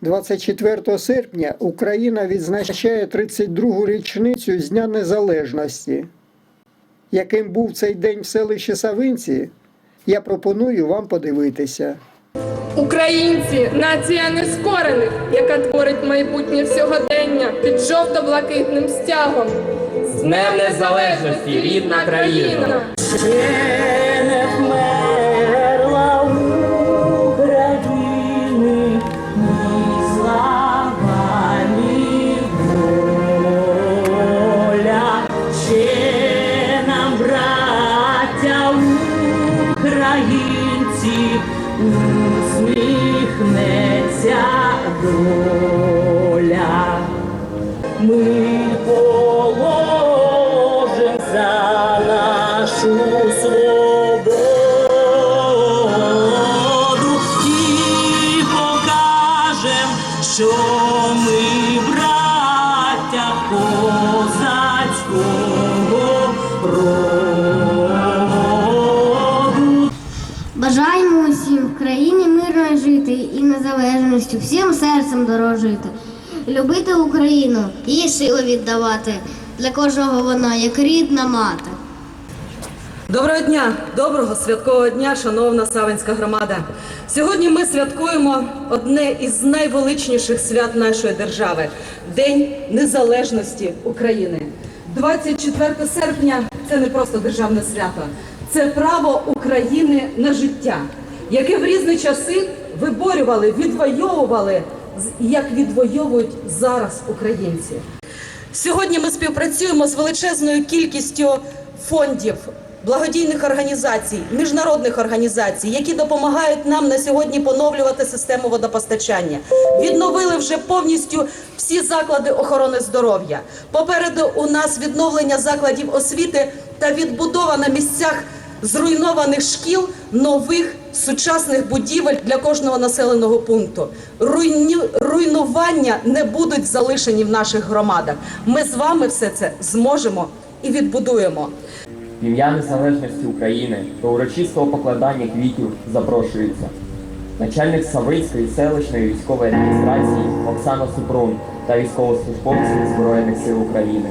24 серпня Україна відзначає 32-гу річницю з Дня Незалежності. Яким був цей день в селищі Савинці, я пропоную вам подивитися. Українці нація нескорених, яка творить майбутнє сьогодення під жовто-блакитним стягом. З Днем Незалежності, рідна країна! Українці, усміхнеться доля. Ми положим за нашу свободу і покажем, що ми і незалежністю, всім серцем дорожити, любити Україну, їй сили віддавати. Для кожного вона як рідна мати. Доброго дня, доброго святкового дня, шановна Савинська громада. Сьогодні ми святкуємо одне із найвеличніших свят нашої держави День Незалежності України. 24 серпня це не просто державне свято, це право України на життя, яке в різні часи виборювали, відвоювали, як відвоюють зараз українці. Сьогодні ми співпрацюємо з величезною кількістю фондів, благодійних організацій, міжнародних організацій, які допомагають нам на сьогодні поновлювати систему водопостачання. Відновили вже повністю всі заклади охорони здоров'я. Попереду у нас відновлення закладів освіти та відбудова на місцях зруйнованих шкіл нових сучасних будівель для кожного населеного пункту. Руйню... Руйнування не будуть залишені в наших громадах. Ми з вами все це зможемо і відбудуємо. В ім'я незалежності України до урочистого покладання квітів запрошується начальник Савицької селищної військової адміністрації Оксана Супрун та військовослужбовці Збройних сил України.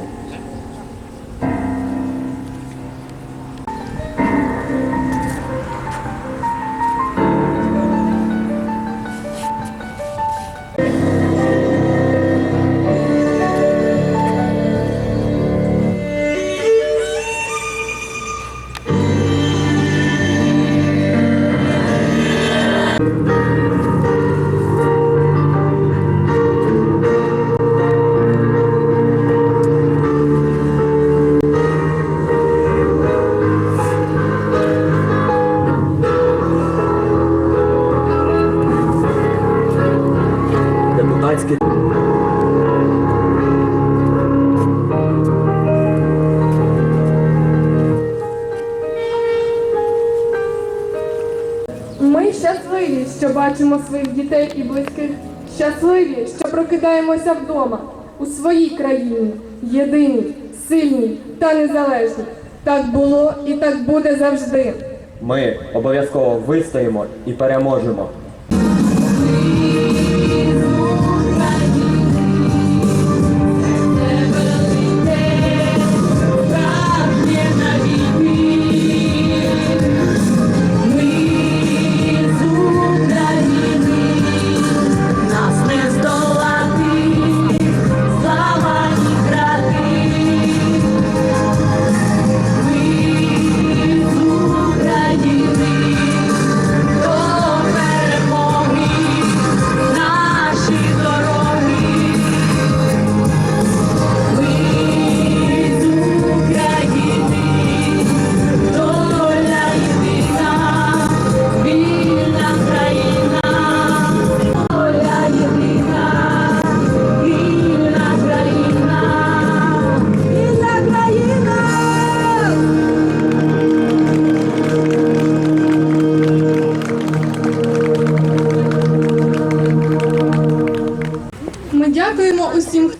Щасливі, що бачимо своїх дітей і близьких. Щасливі, що прокидаємося вдома у своїй країні, єдині, сильні та незалежні. Так було і так буде завжди. ми обов'язково вистоїмо і переможемо.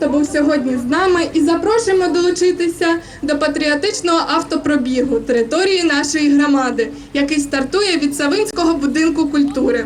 Хто був сьогодні з нами, і запрошуємо долучитися до патріотичного автопробігу території нашої громади, який стартує від Савинського будинку культури.